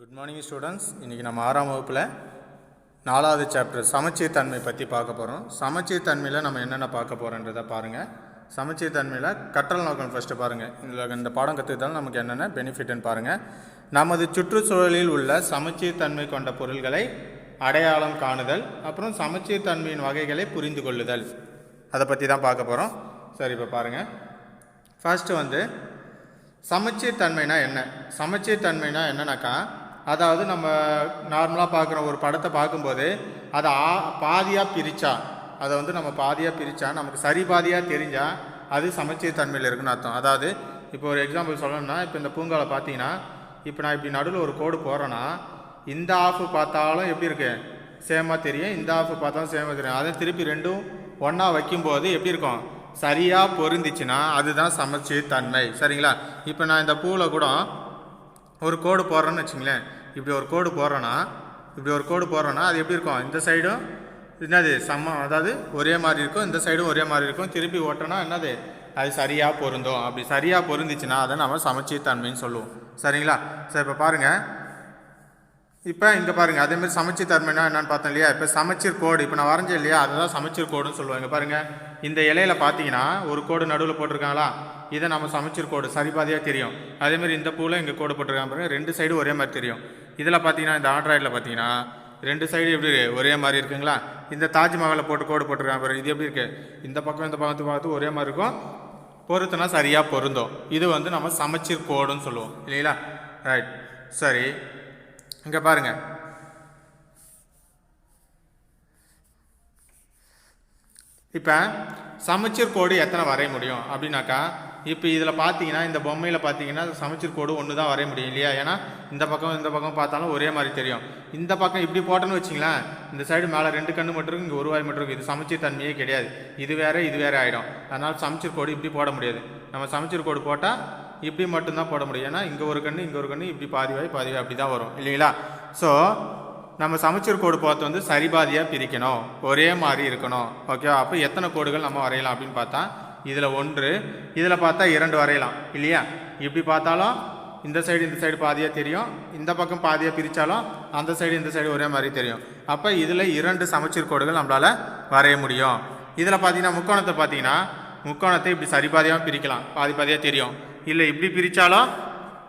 Good morning students இன்றைக்கி நம்ம ஆறாம் வகுப்பில் நாலாவது சாப்டர் சமச்சீர் தன்மை பற்றி பார்க்க போகிறோம் சமச்சீர் தன்மையில் நம்ம என்னென்ன பார்க்க போகிறோன்றதை பாருங்கள் சமச்சீர் தன்மையில் கற்றல் நோக்கம் ஃபஸ்ட்டு பாருங்கள் இதில் இந்த பாடம் கற்றுக்கிட்டாலும் நமக்கு என்னென்ன பெனிஃபிட்னு பாருங்கள் நமது சுற்றுச்சூழலில் உள்ள சமச்சீர் தன்மை கொண்ட பொருள்களை அடையாளம் காணுதல் அப்புறம் சமச்சீர் தன்மையின் வகைகளை புரிந்து கொள்ளுதல். அதை பற்றி தான் பார்க்க போகிறோம் சரி இப்போ பாருங்கள் ஃபஸ்ட்டு வந்து சமச்சீர் தன்மைனா என்ன? சமச்சீர் தன்மைனா என்னன்னாக்கா அதாவது நம்ம நார்மலாக பார்க்குற ஒரு படத்தை பார்க்கும்போது அதை ஆ பாதியாக பிரித்தா அதை வந்து நம்ம பாதியாக பிரித்தா நமக்கு சரி பாதியாக தெரிஞ்சால் அது சமச்சீர் தன்மையில் இருக்குன்னு அர்த்தம். அதாவது இப்போ ஒரு எக்ஸாம்பிள் சொல்லணும்னா இப்போ இந்த பூங்காவில் பார்த்தீங்கன்னா இப்போ நான் இப்படி நடுவில் ஒரு கோடு போகிறேன்னா இந்த ஆஃப் பார்த்தாலும் எப்படி இருக்கு? சேமாக தெரியும். இந்த ஆஃப் பார்த்தாலும் சேமாக தெரியும். அதை திருப்பி ரெண்டும் ஒன்றா வைக்கும்போது எப்படி இருக்கும்? சரியாக பொருந்துச்சுன்னா அதுதான் சமச்சீர் தன்மை. சரிங்களா? இப்போ நான் இந்த பூவில் கூட ஒரு கோடு போடுறேன்னு வச்சுங்களேன். இப்படி ஒரு கோடு போடுறேன்னா இப்படி ஒரு கோடு போடுறேன்னா அது எப்படி இருக்கும்? இந்த சைடும் என்னது? சம அதாவது ஒரே மாதிரி இருக்கும் இந்த சைடும் ஒரே மாதிரி இருக்கும். திருப்பி ஓட்டோன்னா என்னது? அது சரியாக பொருந்தும். அப்படி சரியாக பொருந்துச்சுன்னா அதை நம்ம சமச்சீர் தன்மைன்னு சொல்லுவோம். சரிங்களா? சரி இப்போ பாருங்கள் இப்போ இங்கே பாருங்கள் அதேமாதிரி சமச்சீர் தன்மைனா என்னென்னு பார்த்தோம் இல்லையா? இப்போ சமச்சீர் கோடு. இப்போ நான் வரைஞ்சேன் இல்லையா? அதை தான் சமச்சீர் கோடுன்னு சொல்லுவாங்க. பாருங்கள் இந்த இலையில பார்த்தீங்கன்னா ஒரு கோடு நடுவில் போட்டிருக்காங்களா? இதை நம்ம சமைச்சர் கோடு சரிபாதியாக தெரியும். அதேமாதிரி இந்த பூவில் இங்கே கோடு போட்டிருக்காங்க பாருங்க ரெண்டு சைடு ஒரே மாதிரி தெரியும். இதில் பார்த்தீங்கன்னா இந்த ஆண்ட்ராய்டில் பார்த்தீங்கன்னா ரெண்டு சைடு எப்படி ஒரே மாதிரி இருக்குங்களா? இந்த தாஜ்மஹாலில் போட்டு கோடு போட்டிருக்காங்க பாருங்க இது எப்படி இருக்கு? இந்த பக்கம் இந்த பக்கத்து பார்த்து ஒரே மாதிரி இருக்கும். பொருத்துனா சரியாக பொருந்தும். இது வந்து நம்ம சமச்சீர் கோடுன்னு சொல்லுவோம். இல்லைங்களா? ரைட் சரி. இங்கே பாருங்கள் இப்போ சமச்சீர் கோடு எத்தனை வரைய முடியும்? அப்படின்னாக்கா இப்போ இதில் பார்த்தீங்கன்னா இந்த பொம்மையில் பார்த்தீங்கன்னா சமச்சீர் கோடு ஒன்று தான் வரைய முடியும் இல்லையா? ஏன்னா இந்த பக்கம் இந்த பக்கம் பார்த்தாலும் ஒரே மாதிரி தெரியும். இந்த பக்கம் இப்படி போட்டோன்னு வச்சிங்களேன் இந்த சைடு மேலே ரெண்டு கண்ணு மட்டும் இருக்கும் இங்கே ஒரு வாய் மட்டும் இருக்கும் இது சமச்சீர் தன்மையே கிடையாது. இது வேறு இது வேற ஆகிடும் அதனால் சமச்சீர் கோடு இப்படி போட முடியாது. நம்ம சமச்சீர் கோடு போட்டால் இப்படி மட்டும்தான் போட முடியும். ஏன்னா இங்கே ஒரு கண்ணு இங்கே ஒரு கண்ணு இப்படி பாதி வாய் பாதி வாய் அப்படி தான் வரும் இல்லைங்களா? ஸோ நம்ம சமச்சீர் கோடு பார்த்து வந்து சரிபாதியாக பிரிக்கணும். ஒரே மாதிரி இருக்கணும். ஓகேவா அப்போ எத்தனை கோடுகள் நம்ம வரையலாம் அப்படின்னு பார்த்தா இதில் ஒன்று இதில் பார்த்தா இரண்டு வரையலாம். இல்லையா? இப்படி பார்த்தாலும் இந்த சைடு இந்த சைடு பாதியாக தெரியும். இந்த பக்கம் பாதியாக பிரித்தாலும் அந்த சைடு இந்த சைடு ஒரே மாதிரி தெரியும். அப்போ இதில் இரண்டு சமச்சீர் கோடுகள் நம்மளால் வரைய முடியும். இதில் பார்த்தீங்கன்னா முக்கோணத்தை பார்த்தீங்கன்னா முக்கோணத்தை இப்படி சரிபாதியாக பிரிக்கலாம். பாதி பாதியாக தெரியும். இல்லை இப்படி பிரித்தாலும்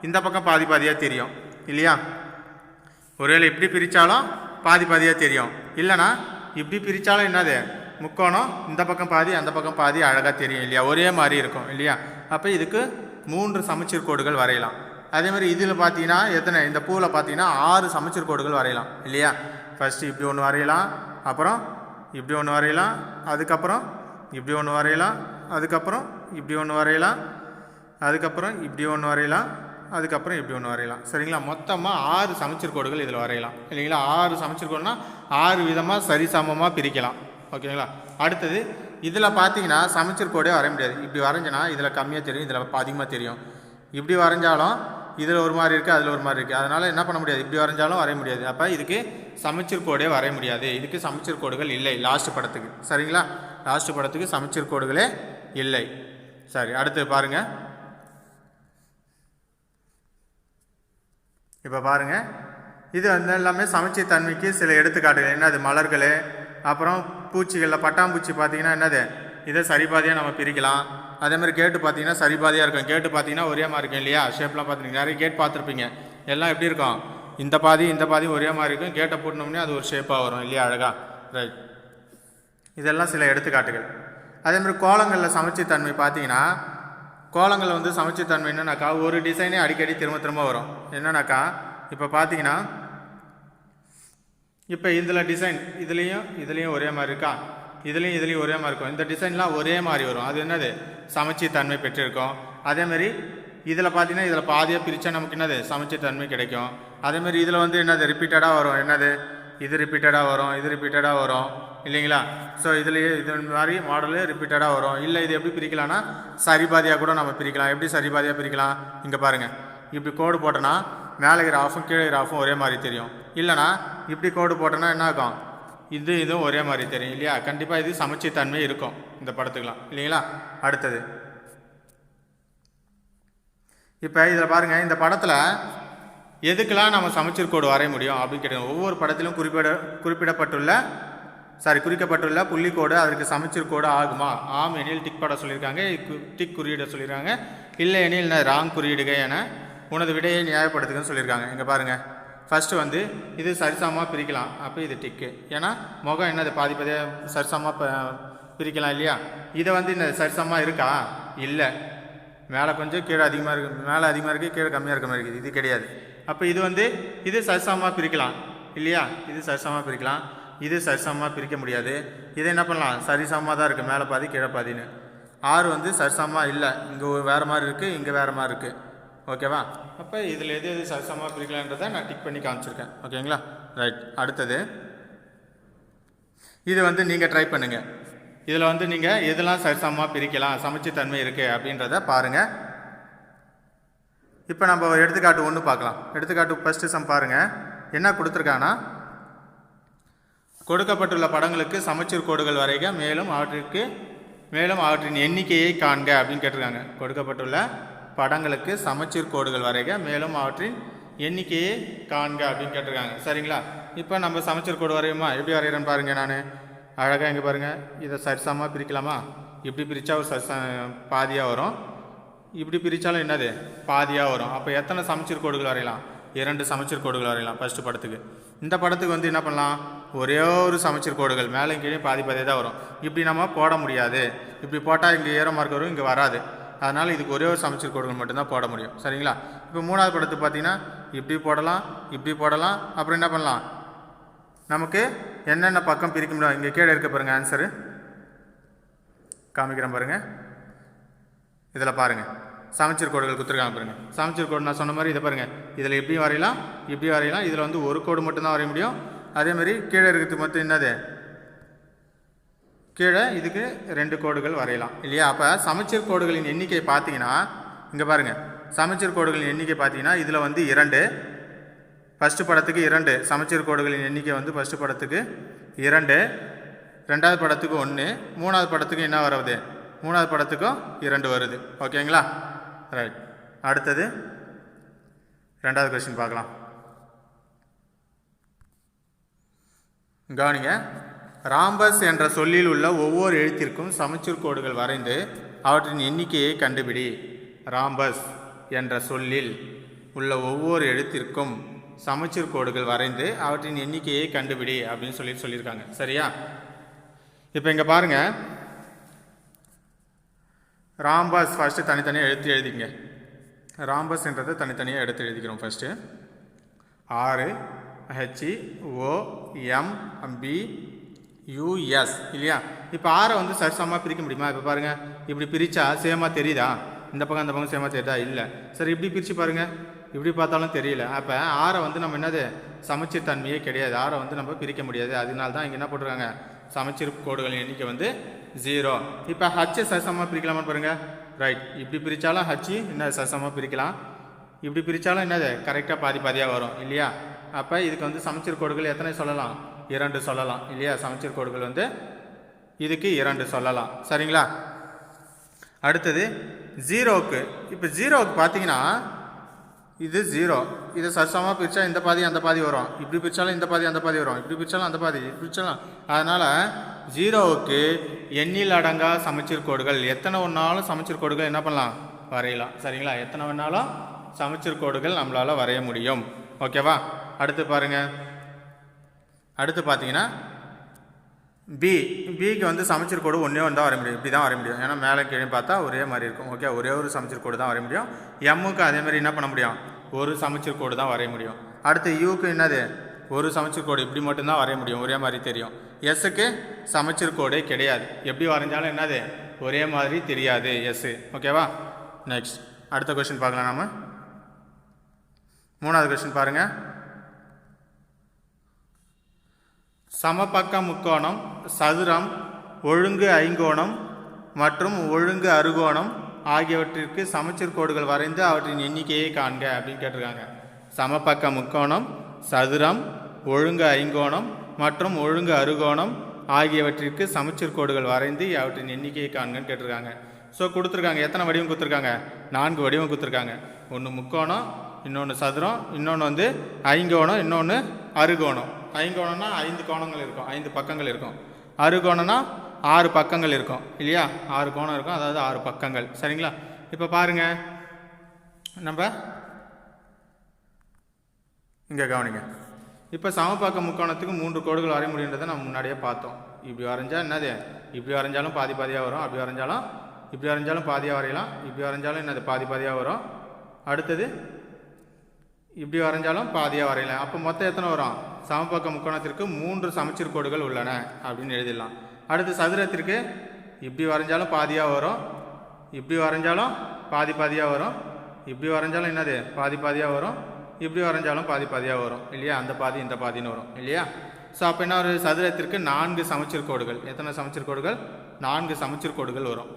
இந்த பக்கம் பாதி பாதியாக தெரியும். இல்லையா? ஒருவேளை இப்படி பிரித்தாலும் பாதி பாதியாக தெரியும். இல்லைனா இப்படி பிரித்தாலும் என்னது? முக்கோணம் இந்த பக்கம் பாதி அந்த பக்கம் பாதி அழகாக தெரியும் இல்லையா? ஒரே மாதிரி இருக்கும் இல்லையா? அப்போ இதுக்கு மூன்று சமச்சீர் கோடுகள் வரையலாம். அதே மாதிரி இதில் பார்த்தீங்கன்னா எத்தனை? இந்த பூவில் பார்த்தீங்கன்னா ஆறு சமச்சீர் கோடுகள் வரையலாம் இல்லையா? ஃபஸ்ட்டு இப்படி ஒன்று வரையலாம் அப்புறம் இப்படி ஒன்று வரையலாம் அதுக்கப்புறம் இப்படி ஒன்று வரையலாம் அதுக்கப்புறம் இப்படி ஒன்று வரையலாம் அதுக்கப்புறம் இப்படி ஒன்று வரையலாம் அதுக்கப்புறம் இப்படி ஒன்று வரையலாம். சரிங்களா? மொத்தமாக ஆறு சமச்சீர் கோடுகள் இதில் வரையலாம். இல்லைங்களா? ஆறு சமச்சீர் கோடுனா ஆறு விதமாக சரிசமமாக பிரிக்கலாம். ஓகேங்களா? அடுத்தது இதில் பார்த்தீங்கன்னா சமச்சீர் கோடே வரைய முடியாது. இப்படி வரைஞ்சினா இதில் கம்மியாக தெரியும் இதில் அதிகமாக தெரியும். இப்படி வரைஞ்சாலும் இதில் ஒரு மாதிரி இருக்குது அதில் ஒரு மாதிரி இருக்குது அதனால் என்ன பண்ண முடியாது? இப்படி வரைஞ்சாலும் வரைய முடியாது. அப்போ இதுக்கு சமச்சீர் கோடே வரைய முடியாது. இதுக்கு சமச்சீர் கோடுகள் இல்லை லாஸ்ட் படத்துக்கு. சரிங்களா? லாஸ்ட் படத்துக்கு சமச்சீர் கோடுகளே இல்லை. சரி அடுத்து பாருங்கள் இப்போ பாருங்கள் இது வந்து எல்லாமே சமச்சீர் தன்மைக்கு சில எடுத்துக்காட்டுகள். என்னது? மலர்கள் அப்புறம் பூச்சிகளில் பட்டாம்பூச்சி பார்த்தீங்கன்னா என்னது? இதை சரிபாதியாக நம்ம பிரிக்கலாம். அதே மாதிரி கேட்டு பார்த்தீங்கன்னா சரிபாதியாக இருக்கும். கேட்டு பார்த்தீங்கன்னா ஒரே மாதிரி இருக்கும் இல்லையா? ஷேப்லாம் பார்த்துருக்கீங்க நிறைய கேட் பார்த்துருப்பீங்க எல்லாம் எப்படி இருக்கும்? இந்த பாதி இந்த பாதி ஒரே மாதிரி இருக்கும். கேட்டை போட்டோம்னே அது ஒரு ஷேப்பாக வரும் இல்லையா? அழகா. ரைட் இதெல்லாம் சில எடுத்துக்காட்டுகள். அதே மாதிரி கோலங்களில் சமச்சீர் தன்மை பார்த்தீங்கன்னா கோலங்கள் வந்து சமச்சீர் என்னன்னாக்கா ஒரு டிசைனே அடிக்கடி திரும்ப திரும்ப வரும். என்னன்னாக்கா இப்போ பார்த்தீங்கன்னா இப்போ இதில் டிசைன் இதுலேயும் இதுலேயும் ஒரே மாதிரி இருக்கா? இதுலேயும் இதுலேயும் ஒரே மாதிரி இருக்கும். இந்த டிசைன்லாம் ஒரே மாதிரி வரும். அது என்னது? சமைச்சித்தன்மை பெற்றிருக்கும். அதேமாதிரி இதில் பார்த்தீங்கன்னா இதில் பாதியாக பிரித்தா நமக்கு என்னது? சமைச்சித்தன்மை கிடைக்கும். அதேமாரி இதில் வந்து என்னது? ரிப்பீட்டடாக வரும். என்னது? இது ரிப்பீட்டடாக வரும் இது ரிப்பீட்டடாக வரும். இல்லைங்களா? ஸோ இதுலேயே இது மாதிரி மாடலு ரிப்பீட்டடாக வரும். இல்லை இது எப்படி பிரிக்கலாம்னா சரிபாதியாக கூட நம்ம பிரிக்கலாம். எப்படி சரிபாதியாக பிரிக்கலாம்? இங்கே பாருங்கள் இப்படி கோடு போட்டோன்னா மேலே கிராஃபும் கீழே கிராஃபும் ஒரே மாதிரி தெரியும். இல்லைனா இப்படி கோடு போட்டோன்னா என்ன ஆகும்? இது இதுவும் ஒரே மாதிரி தெரியும் இல்லையா? கண்டிப்பாக இது சமைச்சி தன்மை இருக்கும். இந்த படத்துக்கெலாம் இல்லைங்களா? அடுத்தது. இப்போ இதில் பாருங்கள் இந்த படத்தில் எதுக்கெல்லாம் நம்ம சமச்சீர் கோடு வரைய முடியும் அப்படின்னு கேட்டாங்க. ஒவ்வொரு படத்திலும் குறிப்பிட குறிப்பிடப்பட்டுள்ள சாரி குறிக்கப்பட்டுள்ள புள்ளிக்கோடு அதற்கு சமச்சீர் கோடு ஆகுமா? ஆம் எனில் டிக் பட சொல்லியிருக்காங்க டிக் குறியீட சொல்லியிருக்காங்க இல்லை எனில் ராங் குறியீடுக என உனது விடையை நியாயப்படுத்துகன்னு சொல்லியிருக்காங்க. இங்கே பாருங்கள் ஃபஸ்ட்டு வந்து இது சரிசமமாக பிரிக்கலாம். அப்போ இது டிக்கு ஏன்னா முகம் என்னது பாதி பாதியாக சரிசமமாக பிரிக்கலாம் இல்லையா? இதை வந்து இந்த சரிசமமாக இருக்கா? இல்லை. மேலே கொஞ்சம் கீழே அதிகமாக இருக்கு மேலே அதிகமாக இருக்குது கீழே கம்மியாக இருக்க மாதிரி இருக்குது. இது கிடையாது. அப்போ இது வந்து இது சரிசமமாக பிரிக்கலாம். இல்லையா? இது சரிசமமாக பிரிக்கலாம். இது சரிசமமாக பிரிக்க முடியாது. இதை என்ன பண்ணலாம்? சரிசமமாக தான் இருக்குது மேலே பாதி கீழே பாதின்னு. ஆறு வந்து சரிசமமாக இல்லை. இங்கே வேறு மாதிரி இருக்குது இங்கே வேறு மாதிரி இருக்குது ஓகேவா அப்போ இதில் எது எது சரிசமமாக பிரிக்கலான்றதை நான் டிக் பண்ணி காமிச்சிருக்கேன். ஓகேங்களா ரைட் அடுத்தது. இது வந்து நீங்கள் ட்ரை பண்ணுங்கள் இதில் வந்து நீங்கள் எதெல்லாம் சரிசமமாக பிரிக்கலாம்? சமச்சீர்தன்மை இருக்குது அப்படின்றத பாருங்கள் இப்போ நம்ம எடுத்துக்காட்டு ஒன்று பார்க்கலாம். எடுத்துக்காட்டு ஃபஸ்ட்டு சம் பாருங்கள் என்ன கொடுத்துருக்காங்கன்னா கொடுக்கப்பட்டுள்ள படங்களுக்கு சமச்சீர் கோடுகள் வரைக மேலும் அவற்றிற்கு மேலும் அவற்றின் எண்ணிக்கையை காண்க அப்படின்னு கேட்டிருக்காங்க. கொடுக்கப்பட்டுள்ள படங்களுக்கு சமச்சீர் கோடுகள் வரைக மேலும் அவற்றின் எண்ணிக்கையை காண்க அப்படின்னு கேட்டிருக்காங்க. சரிங்களா? இப்போ நம்ம சமச்சீர் கோடு வரையுமா? எப்படி வரைகிறேன்னு பாருங்கள் நான். அழகாக இங்கே பாருங்கள் இதை சரிசமமாக பிரிக்கலாமா? இப்படி பிரித்தா ஒரு சரிசா பாதியாக வரும். இப்படி பிரித்தாலும் என்னது? பாதியாக வரும். அப்போ எத்தனை சமச்சீர் கோடுகள் வரையலாம்? இரண்டு சமச்சீர் கோடுகள் வரையலாம் ஃபஸ்ட்டு படத்துக்கு. இந்த படத்துக்கு வந்து என்ன பண்ணலாம்? ஒரே ஒரு சமச்சீர் கோடுகள். மேலே கீழே பாதி பாதியாக தான் வரும். இப்படி நம்ம போட முடியாது. இப்படி போட்டால் இங்கே ஏற மார்க் வரும் இங்கே வராது. அதனால் இதுக்கு ஒரே ஒரு சமச்சீர் கோடுகள் மட்டும்தான் போட முடியும். சரிங்களா? இப்போ மூணாவது படத்துக்கு பார்த்தீங்கன்னா இப்படி போடலாம் இப்படி போடலாம். அப்புறம் என்ன பண்ணலாம்? நமக்கு என்னென்ன பக்கம் பிரிக்க முடியும்? இங்கே கீழே இருக்க பாருங்கள் ஆன்சரு காமிக்கிறேன் பாருங்கள் இதில் பாருங்கள் சமச்சீர் கோடுகள் கொடுத்துருக்காங்க பாருங்கள் சமச்சீர் கோடு நான் சொன்ன மாதிரி இதை பாருங்கள் இதில் இப்படி வரையலாம் இப்படி வரையலாம். இதில் வந்து ஒரு கோடு மட்டும்தான் வரைய முடியும். அதேமாதிரி கீழே இருக்கிறது மட்டும் என்னது? கீழே இதுக்கு ரெண்டு கோடுகள் வரையலாம். இல்லையா? அப்போ சமச்சீர் கோடுகளின் எண்ணிக்கை பார்த்தீங்கன்னா இங்கே பாருங்கள் சமச்சீர் கோடுகளின் எண்ணிக்கை பார்த்தீங்கன்னா இதில் வந்து இரண்டு. ஃபஸ்ட்டு படத்துக்கு இரண்டு. சமச்சீர் கோடுகளின் எண்ணிக்கை வந்து ஃபஸ்ட்டு படத்துக்கு இரண்டு. ரெண்டாவது படத்துக்கு ஒன்று மூணாவது படத்துக்கு என்ன வருது? மூணாவது படத்துக்கும் இரண்டு வருது. ஓகேங்களா? ரைட் அடுத்தது ரெண்டாவது கொஸ்டின் பார்க்கலாம். கவனிங்க. ராம்பஸ் என்ற சொல்லில் உள்ள ஒவ்வொரு எழுத்திற்கும் சமச்சீர் கோடுகள் வரைந்து அவற்றின் எண்ணிக்கையை கண்டுபிடி. ராம்பஸ் என்ற சொல்லில் உள்ள ஒவ்வொரு எழுத்திற்கும் சமச்சீர் கோடுகள் வரைந்து அவற்றின் எண்ணிக்கையை கண்டுபிடி அப்படின்னு சொல்லி சொல்லியிருக்காங்க. சரியா? இப்போ இங்கே பாருங்க. ராம்பாஸ் ஃபஸ்ட்டு தனித்தனியாக எடுத்து எழுதிங்க. ராம்பஸ்ன்றதை தனித்தனியாக எடுத்து எழுதிக்கிறோம் ஃபஸ்ட்டு ஆறு H E O M P U S இல்லையா? இப்போ ஆறை வந்து சரிசமமாக பிரிக்க முடியுமா? இப்போ பாருங்கள் இப்படி பிரித்தா சேமாக தெரியுதா? இந்த பக்கம் அந்த பக்கம் சேமாக தெரியுதா? இல்லை. சரி இப்படி பிரித்து பாருங்கள் இப்படி பார்த்தாலும் தெரியல. அப்போ ஆறை வந்து நம்ம என்னது? சமச்சீர் தன்மையே கிடையாது. ஆறை வந்து நம்ம பிரிக்க முடியாது. அதனால தான் இங்கே என்ன போட்டிருக்காங்க? சமச்சீர் கோடுகளின் எண்ணிக்கை வந்து ஜீரோ இப்போ ஹச்சை சசமாக பிரிக்கலாமான்னு பாருங்கள் ரைட் இப்படி பிரித்தாலும் ஹச்சு என்ன சசமாக பிரிக்கலாம். இப்படி பிரித்தாலும் என்னது? கரெக்டாக பாதி பாதியாக வரும். இல்லையா? அப்போ இதுக்கு வந்து சமச்சீர் கோடுகள் எத்தனை சொல்லலாம்? இரண்டு சொல்லலாம். இல்லையா? சமச்சீர் கோடுகள் வந்து இதுக்கு இரண்டு சொல்லலாம். சரிங்களா? அடுத்தது ஜீரோவுக்கு இப்போ ஜீரோவுக்கு பார்த்தீங்கன்னா இது ஜீரோ இது சசமாக பிரித்தா இந்த பாதி அந்த பாதி வரும். இப்படி பிரித்தாலும் இந்த பாதி அந்த பாதி வரும். இப்படி பிரித்தாலும் அந்த பாதி. இப்படி பிரித்தாலும் அதனால் ஜீரோவுக்கு எண்ணில் அடங்கா சமைச்சீர் கோடுகள். எத்தனை ஒன்றாலும் சமச்சீர் கோடுகள் என்ன பண்ணலாம்? வரையலாம். சரிங்களா? எத்தனை வேணாலும் சமச்சீர் கோடுகள் நம்மளால் வரைய முடியும். ஓகேவா? அடுத்து பாருங்கள் அடுத்து பார்த்தீங்கன்னா பி பிக்கு வந்து சமச்சீர் கோடு ஒன்றே வந்தால் வர முடியும். இப்படி தான் வர முடியும். ஏன்னா மேலே கீழே பார்த்தா ஒரே மாதிரி இருக்கும். ஓகே? ஒரே ஒரு சமச்சீர் கோடு தான் வர முடியும். எம்முக்கு அதே மாதிரி என்ன பண்ண முடியும்? ஒரு சமச்சீர் கோடு தான் வரைய முடியும். அடுத்து யூக்கு என்னது? ஒரு சமச்சீர் கோடு. இப்படி மட்டும்தான் வரைய முடியும். ஒரே மாதிரி தெரியும். எஸ்ஸுக்கு சமச்சீர் கோடே கிடையாது. எப்படி வரைஞ்சாலும் என்னது? ஒரே மாதிரி தெரியாது எஸ்ஸு. ஓகேவா? நெக்ஸ்ட் அடுத்த கொஸ்டின் பார்க்கலாம் நாம். மூணாவது கொஸ்டின் பாருங்கள் சமபக்க முக்கோணம் சதுரம் ஒழுங்கு ஐங்கோணம் மற்றும் ஒழுங்கு அருகோணம் ஆகியவற்றிற்கு சமச்சீர் கோடுகள் வரைந்து அவற்றின் எண்ணிக்கையை காண்க அப்படின்னு கேட்டிருக்காங்க. சமபக்க முக்கோணம் சதுரம் ஒழுங்கு ஐங்கோணம் மற்றும் ஒழுங்கு அருகோணம் ஆகியவற்றிற்கு சமச்சீர் கோடுகள் வரைந்து அவற்றின் எண்ணிக்கையை காண்கன்னு கேட்டிருக்காங்க. ஸோ கொடுத்துருக்காங்க. எத்தனை வடிவம் கொடுத்துருக்காங்க? நான்கு வடிவம் கொடுத்துருக்காங்க. ஒன்று முக்கோணம் இன்னொன்று சதுரம் இன்னொன்று வந்து ஐங்கோணம் இன்னொன்று அறுகோணம். ஐங்கோணம்னா ஐந்து கோணங்கள் இருக்கும். ஐந்து பக்கங்கள் இருக்கும். அறுகோணம்னா ஆறு பக்கங்கள் இருக்கும். இல்லையா? ஆறு கோணம் இருக்கும். அதாவது ஆறு பக்கங்கள். சரிங்களா? இப்போ பாருங்க. நம்ம இங்கே கவனிங்க. இப்போ சமபாக்க முக்கோணத்துக்கு மூன்று கோடுகள் வரைய முடியுன்றதை நம்ம முன்னாடியே பார்த்தோம். இப்படி வரைஞ்சால் என்னது? இப்படி வரைஞ்சாலும் பாதி பாதியாக வரும் அப்படி வரைஞ்சாலும் இப்படி வரைஞ்சாலும் பாதியாக வரையலாம் இப்படி வரைஞ்சாலும் என்னது? பாதி பாதியாக வரும். அடுத்தது இப்படி வரைஞ்சாலும் பாதியாக வரையலாம். அப்போ மொத்தம் எத்தனை வரும்? சமபக்க முக்கோணத்திற்கு மூன்று சமச்சீர் கோடுகள் உள்ளன அப்படின்னு எழுதிடலாம். அடுத்து சதுரத்திற்கு இப்படி வரைஞ்சாலும் பாதியாக வரும் இப்படி வரைஞ்சாலும் பாதி பாதியாக வரும் இப்படி வரைஞ்சாலும் என்னது? பாதி பாதியாக வரும் இப்படி வரைஞ்சாலும் பாதி பாதியாக வரும் இல்லையா? அந்த பாதி இந்த பாதின்னு வரும் இல்லையா? ஸோ அப்போ என்ன ஒரு சதுரத்திற்கு நான்கு சமச்சீர் கோடுகள். எத்தனை சமச்சீர் கோடுகள்? நான்கு சமச்சீர் கோடுகள் வரும்.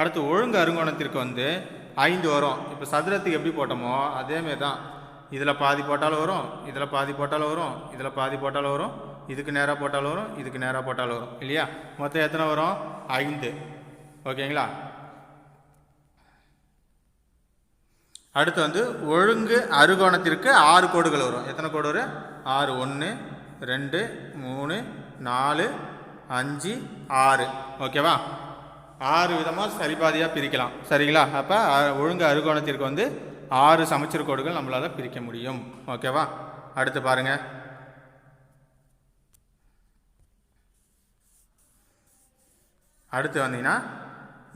அடுத்து ஒழுங்கு அருங்கோணத்திற்கு வந்து ஐந்து வரும். இப்போ சதுரத்துக்கு எப்படி போட்டோமோ அதேமாரி தான். இதில் பாதி போட்டாலும் வரும் இதில் பாதி போட்டாலும் வரும் இதில் பாதி போட்டாலும் வரும் இதுக்கு நேராக போட்டாலும் வரும் இதுக்கு நேராக போட்டாலும் வரும் இல்லையா? மொத்தம் எத்தனை வரும்? ஐந்து. ஓகேங்களா? அடுத்து வந்து ஒழுங்கு அறுகோணத்திற்கு ஆறு கோடுகள் வரும். எத்தனை கோடு வரும்? ஆறு ஒன்று ரெண்டு மூணு நாலு அஞ்சு ஆறு. ஓகேவா ஆறு விதமாக சரிபாதியாக பிரிக்கலாம். சரிங்களா? அப்போ ஒழுங்கு அறுகோணத்திற்கு வந்து ஆறு சமச்சீர் கோடுகள் நம்மளால் பிரிக்க முடியும். ஓகேவா அடுத்து பாருங்கள் அடுத்து வந்தீங்கன்னா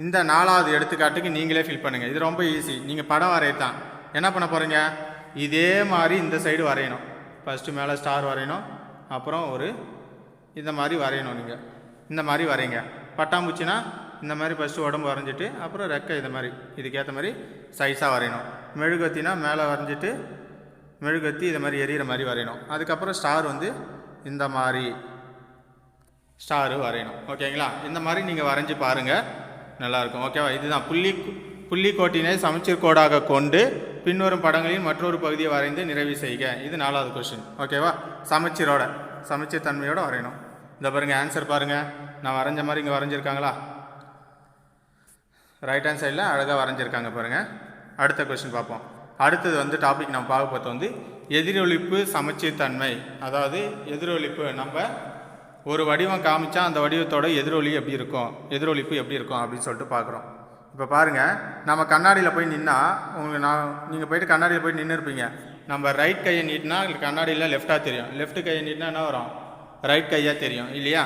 இந்த நாலாவது எடுத்துக்காட்டுக்கு நீங்களே ஃபில் பண்ணுங்கள் இது ரொம்ப ஈஸி நீங்கள் படம் வரையத்தான் என்ன பண்ண போகிறீங்க இதே மாதிரி இந்த சைடு வரையணும். ஃபஸ்ட்டு மேலே ஸ்டார் வரையணும். அப்புறம் ஒரு இந்த மாதிரி வரையணும் நீங்கள் இந்த மாதிரி வரைங்க பட்டாம்பூச்சினா இந்த மாதிரி ஃபஸ்ட்டு உடம்பு வரைஞ்சிட்டு அப்புறம் ரெக்கை இந்த மாதிரி. இதுக்கேற்ற மாதிரி சைஸாக வரையணும். மெழுகுவத்தினா மேலே வரைஞ்சிட்டு மெழுகத்தி இதை மாதிரி எரியிற மாதிரி வரையணும். அதுக்கப்புறம் ஸ்டார் வந்து இந்த மாதிரி ஸ்டாரு வரையணும். ஓகேங்களா இந்த மாதிரி நீங்கள் வரைஞ்சி பாருங்கள் நல்லாயிருக்கும். ஓகேவா இதுதான். புள்ளி புள்ளி கோட்டினை சமச்சீர் கோடாக கொண்டு பின்வரும் படங்களின் மற்றொரு பகுதியை வரைந்து நிறைவு செய்க. இது நாலாவது கொஸ்டின் ஓகேவா சமச்சீரோட சமச்சீர் தன்மையோட வரையணும். இந்த பாருங்கள் ஆன்சர் பாருங்கள் நான் வரைஞ்ச மாதிரி இங்கே வரைஞ்சிருக்காங்களா? ரைட் ஹேண்ட் சைடில் அழகாக வரைஞ்சிருக்காங்க பாருங்கள் அடுத்த கொஷின் பார்ப்போம். அடுத்தது வந்து டாபிக் நம்ம பார்க்க பார்த்தோம் வந்து எதிரொலிப்பு சமச்சீர் தன்மை. அதாவது எதிரொலிப்பு நம்ம ஒரு வடிவம் காமிச்சா அந்த வடிவத்தோட எதிரொலி எப்படி இருக்கும் எதிரொலிப்பு எப்படி இருக்கும் அப்படின்னு சொல்லிட்டு பார்க்குறோம். இப்போ பாருங்கள் நம்ம கண்ணாடியில் போய் நின்னா உங்களுக்கு நான் நீங்கள் போயிட்டு கண்ணாடியில் போய் நின்று இருப்பீங்க நம்ம ரைட் கையை நீட்டினா கண்ணாடியில் லெஃப்டாக தெரியும். லெஃப்ட் கையை நீட்டினா என்ன வரும்? ரைட் கையாக தெரியும் இல்லையா?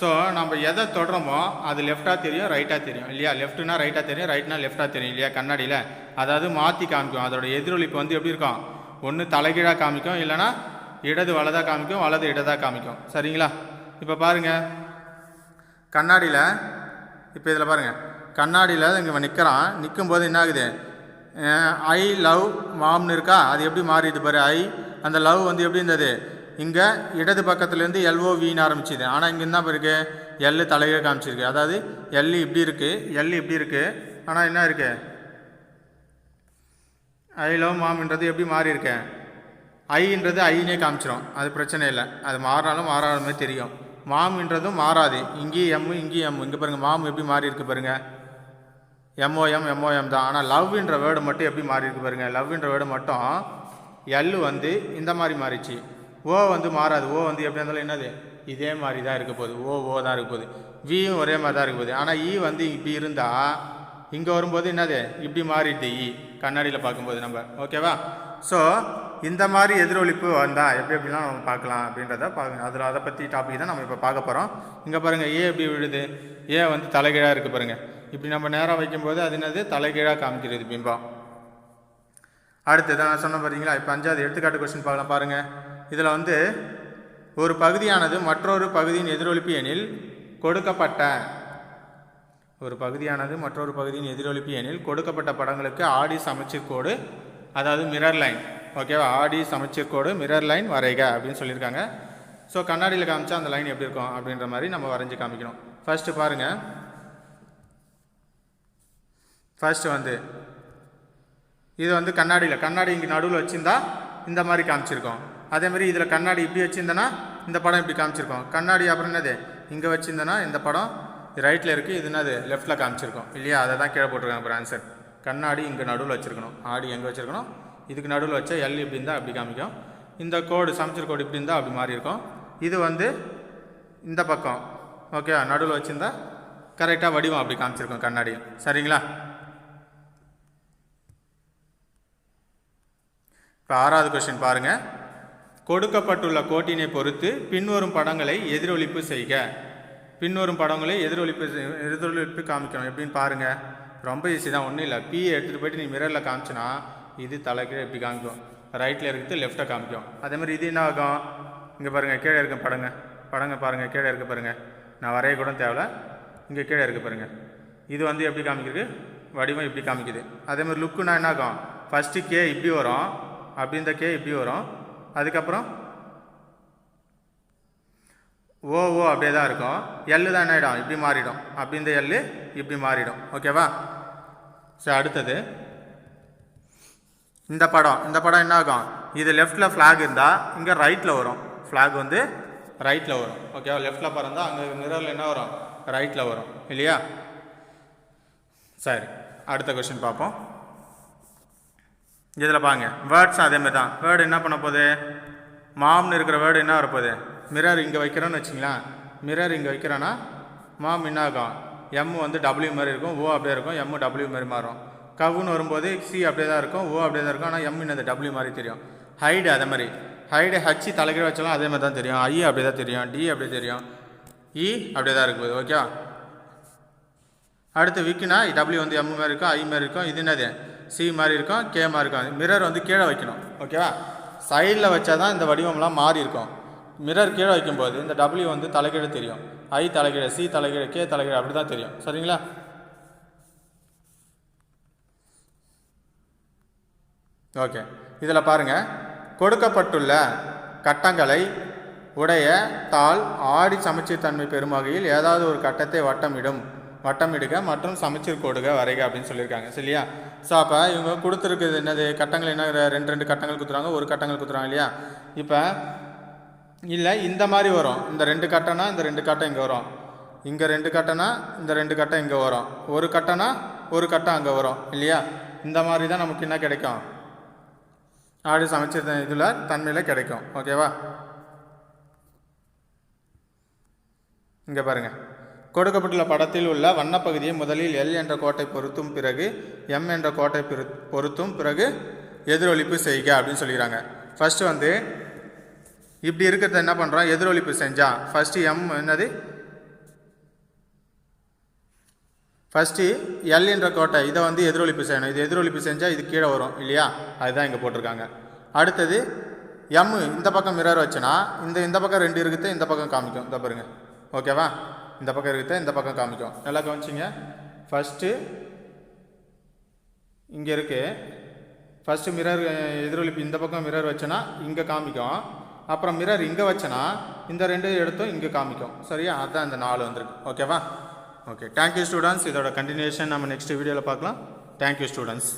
ஸோ நம்ம எதை தொடரமோ அது லெஃப்டாக தெரியும் ரைட்டாக தெரியும் இல்லையா? லெஃப்ட்னா ரைட்டாக தெரியும் ரைட்னா லெஃப்டாக தெரியும் இல்லையா? கண்ணாடியில். அதாவது மாற்றி காமிக்கும் அதோட எதிரொலிப்பு வந்து எப்படி இருக்கும்? ஒன்று தலைகீழாக காமிக்கும் இல்லைனா இடது வலதாக காமிக்கும் வலது இடதாக காமிக்கும். சரிங்களா? இப்போ பாருங்கள் கண்ணாடியில் இப்போ இதில் பாருங்கள் கண்ணாடியில் இங்கே நிற்கிறான் நிற்கும்போது என்ன ஆகுது ஐ லவ் மாம்னு இருக்கா? அது எப்படி மாறிடுது பாரு ஐ அந்த லவ் வந்து எப்படி இருந்தது? இங்கே இடது பக்கத்துலேருந்து எல்ஓ வின்னு ஆரம்பிச்சுது. ஆனால் இங்கே என்ன இருக்குது எல் தலையே காமிச்சிருக்கு. அதாவது எல் இப்படி இருக்குது எல் இப்படி இருக்குது ஆனால் என்ன இருக்குது ஐ லவ் மாம்ன்றது எப்படி மாறி இருக்கேன் ஐன்றது ஐனே காமிச்சிரும். அது பிரச்சனை இல்லை. அது மாறினாலும் மாறாத தெரியும். மாம்ன்றதும் மாறாது. இங்கேயும் எம்மு இங்கேயும் எம் இங்கே பாருங்கள் மாம் எப்படி மாறி இருக்கு பாருங்கள் எம்ஓஎம் எம்ஓஎம் தான். ஆனால் லவ்ன்ற வேர்டு மட்டும் எப்படி மாறி இருக்கு பாருங்கள் லவ்ன்ற வேர்டு மட்டும் எல் வந்து இந்த மாதிரி மாறிச்சு. ஓ வந்து மாறாது. ஓ வந்து எப்படி இருந்தாலும் என்னது? இதே மாதிரி தான் இருக்க போகுது. ஓ ஓ தான் இருக்க போகுது. வியும் ஒரே மாதிரி தான் இருக்க போகுது. ஆனால் இ e வந்து இப்படி இருந்தால் இங்கே வரும்போது என்னது? இப்படி மாறிடுது இ e. கண்ணாடியில் பார்க்கும்போது நம்ம. ஓகேவா ஸோ இந்த மாதிரி எதிரொலிப்பு வந்தால் எப்படி எப்படிலாம் நம்ம பார்க்கலாம் அப்படின்றத பார்க்க அதில் அதை பற்றி டாபிக் தான் நம்ம இப்போ பார்க்க போகிறோம் இங்கே பாருங்கள் ஏ எப்படி விழுது? ஏ வந்து தலைகீழாக இருக்குது பாருங்கள் இப்படி நம்ம நேராக வைக்கும்போது அது என்னது? தலைகீழாக காமிக்கிறது பிம்பம். அடுத்து தான் நான் சொன்ன பார்த்தீங்களா இப்போ அஞ்சாவது எடுத்துக்காட்டு கொஸ்டின் பார்க்கலாம் பாருங்கள் இதில் வந்து ஒரு பகுதியானது மற்றொரு பகுதியின் எதிரொலிப்பு எனில் கொடுக்கப்பட்ட ஒரு பகுதியானது மற்றொரு பகுதியின் எதிரொலிப்பு எனில் கொடுக்கப்பட்ட படங்களுக்கு ஆடி சமச்சீர் கோடு அதாவது மிரர் லைன் ஓகேவா ஆடி சமச்சீர் கோடு மிரர் லைன் வரைக அப்படின்னு சொல்லியிருக்காங்க. ஸோ கண்ணாடியில் காமிச்சா அந்த லைன் எப்படி இருக்கும் அப்படின்ற மாதிரி நம்ம வரைஞ்சி காமிக்கணும். ஃபர்ஸ்ட்டு பாருங்கள் ஃபஸ்ட்டு வந்து இது வந்து கண்ணாடியில். கண்ணாடி இங்கே நடுவில் வச்சுருந்தா இந்த மாதிரி காமிச்சிருக்கோம். அதே மாதிரி இதில் கண்ணாடி இப்படி வச்சுருந்தேன்னா இந்த படம் இப்படி காமிச்சிருக்கோம். கண்ணாடி அப்புறம் என்னது? இங்கே வச்சுருந்தேன்னா இந்த படம் ரைட்டில் இருக்குது இது என்னது? லெஃப்ட்டில் காமிச்சிருக்கோம். இல்லையா? அதை தான் கீழே போட்டிருக்காங்க அப்புறம் ஆன்சர் கண்ணாடி இங்கே நடுவில் வச்சுருக்கணும். ஆடி எங்கே வச்சுருக்கணும்? இதுக்கு நடுவில் வச்சா எல் இப்படி இருந்தால் அப்படி காமிக்கும். இந்த கோடு சமைச்சர் கோடு இப்படி இருந்தால் அப்படி மாறி இருக்கும். இது வந்து இந்த பக்கம். ஓகே நடுவில் வச்சுருந்தா கரெக்டாக வடிவம் அப்படி காமிச்சிருக்கோம் கண்ணாடியும். சரிங்களா? இப்போ ஆறாவது கொஸ்டின் பாருங்கள் கொடுக்கப்பட்டுள்ள கோட்டினை பொறுத்து பின்வரும் படங்களை எதிரொலிப்பு செய்க. பின்வரும் படங்களை எதிரொலிப்பு எதிரொலிப்பு காமிக்கணும். எப்படின்னு பாருங்கள் ரொம்ப ஈஸி தான். ஒன்றும் இல்லை. பி எடுத்துகிட்டு போயிட்டு நீ மிரரில் காமிச்சினா இது தலைக்கீழே இப்படி காமிக்கும். ரைட்டில் இருக்குது லெஃப்ட்டை காமிக்கும். அதே மாதிரி இது என்ன ஆகும்? இங்கே பாருங்கள் கீழே இருக்க படங்க படங்க பாருங்கள் கீழே இருக்க பாருங்கள் நான் வரைய கூட தேவையில்ல இங்கே கீழே இருக்க பாருங்கள் இது வந்து எப்படி காமிக்கிறது? வடிவம் இப்படி காமிக்குது. அதே மாதிரி லுக்குனா என்ன ஆகும்? ஃபஸ்ட்டு கே இப்படி வரும். அப்படி இந்த கே இப்படி வரும். அதுக்கப்புறம் ஓ ஓ அப்படியே தான் இருக்கும். எல்லு தான் என்ன ஆகிடும் இப்படி மாறிடும். அப்படி இந்த எல்லு இப்படி மாறிடும். ஓகேவா சரி அடுத்தது. இந்த படம். இந்த படம் என்ன ஆகும்? இது லெஃப்டில் ஃப்ளாக் இருந்தால் இங்கே ரைட்டில் வரும். ஃப்ளாக் வந்து ரைட்டில் வரும். ஓகேவா லெஃப்டில் பறந்தால் அங்கே மிரரில் என்ன வரும்? ரைட்டில் வரும். இல்லையா? சரி. அடுத்த கொஸ்டின் பார்ப்போம். இதில் பாருங்க. வேர்ட்ஸ் அதே மாதிரி தான். வேர்டு என்ன பண்ண போகுது? மாம்னு இருக்கிற வேர்டு என்ன வரப்போகுது? மிரர் இங்கே வைக்கிறோன்னு வச்சிங்களேன். மிரர் இங்கே வைக்கிறோன்னா மா மின்னாகும் எம் வந்து டபிள்யூ மாதிரி இருக்கும் ஓ அப்படியே இருக்கும் எம் டபிள்யூ மாதிரி மாறும். கவுன்னு வரும்போது சி அப்படியே தான் இருக்கும் ஓ அப்படியே தான் இருக்கும் ஆனால் எம் என்னது டபிள்யூ மாதிரி தெரியும். ஹைடு அதே மாதிரி. ஹைடு ஹச்சி தலைகீழ வச்சாலும் அதே மாதிரி தான் தெரியும். ஐ அப்படியே தான் தெரியும். டி அப்படியே தெரியும். இ அப்படியே தான் இருக்குது ஓகே அடுத்து விக்குனா டபிள்யூ வந்து எம் மாதிரி இருக்கும் ஐ மாதிரி இருக்கும். இது என்னது? சி மாதிரி இருக்கும் கே மாதிரி இருக்கும். மிரர் வந்து கீழே வைக்கணும் ஓகேவா சைடில் வச்சா தான் இந்த வடிவம்லாம் மாறி இருக்கும். மிரர் கீழே வைக்கும்போது இந்த டபிள்யூ வந்து தலைகீழ தெரியும். ஐ தலைகீழ சி தலைகீழ கே தலைகீழ அப்படி தான் தெரியும். சரிங்களா? ஓகே இதில் பாருங்கள் கொடுக்கப்பட்டுள்ள கட்டங்களை உடைய தாள் ஆடி சமச்சீர் தன்மை பெறும் வகையில் ஏதாவது ஒரு கட்டத்தை வட்டமிடும். வட்டமிடுக மற்றும் சமச்சீர் கோடுக வரைக அப்படின்னு சொல்லியிருக்காங்க. சரியா? ஸோ அப்போ இவங்க கொடுத்துருக்குது என்னது? கட்டங்கள் என்ன? ரெண்டு ரெண்டு கட்டங்கள் குத்துறாங்க ஒரு கட்டங்கள் குத்துறாங்க இல்லையா? இப்போ இல்லை இந்த மாதிரி வரும். இந்த ரெண்டு கட்டம்னா இந்த ரெண்டு கட்டம் இங்கே வரும். இங்கே ரெண்டு கட்டம்னா இந்த ரெண்டு கட்டம் இங்கே வரும். ஒரு கட்டம்னா ஒரு கட்டம் அங்கே வரும். இல்லையா? இந்த மாதிரி தான் நமக்கு என்ன கிடைக்கும்? ஆடு சமைச்ச இதில் தன்மையில் கிடைக்கும். ஓகேவா இங்கே பாருங்கள் கொடுக்கப்பட்டுள்ள படத்தில் உள்ள வண்ணப்பகுதியை முதலில் எல் என்ற கோட்டை பொருத்தும் பிறகு எம் என்ற கோட்டை பொருத்தும் பிறகு எதிரொலிப்பு செய்க அப்படின்னு சொல்லிக்கிறாங்க. ஃபஸ்ட்டு வந்து இப்படி இருக்கிறத என்ன பண்ணுறோம் எதிரொலிப்பு செஞ்சா. ஃபஸ்ட்டு எம் என்னது? ஃபஸ்ட்டு எல் என்ற கோட்டை. இதை வந்து எதிரொலிப்பு செய்யணும். இது எதிரொலிப்பு செஞ்சால் இது கீழே வரும் இல்லையா? அதுதான் இங்கே போட்டிருக்காங்க. அடுத்தது எம் இந்த பக்கம் மிரர் வச்சனா இந்த இந்த பக்கம் ரெண்டு இருக்குது இந்த பக்கம் காமிக்கும். இந்த பாருங்க. ஓகேவா இந்த பக்கம் இருக்குது இந்த பக்கம் காமிக்கும். நல்லா கவனிச்சிங்க. ஃபஸ்ட்டு இங்கே இருக்குது ஃபஸ்ட்டு மிரர் எதிரொலிப்பு இந்த பக்கம் மிரர் வச்சனா இங்கே காமிக்கும். அப்புறம் மிரர் இங்கே வச்சனா இந்த ரெண்டு இடத்தும் இங்கே காமிக்கும். சரியா? அதான் இந்த நாலு வந்திருக்கு. ஓகேவா ஓகே தேங்க்யூ ஸ்டூடெண்ட்ஸ் இதோட கண்டினியூஷன் நம்ம நெக்ஸ்ட் வீடியோவில் பார்க்கலாம். Thank you students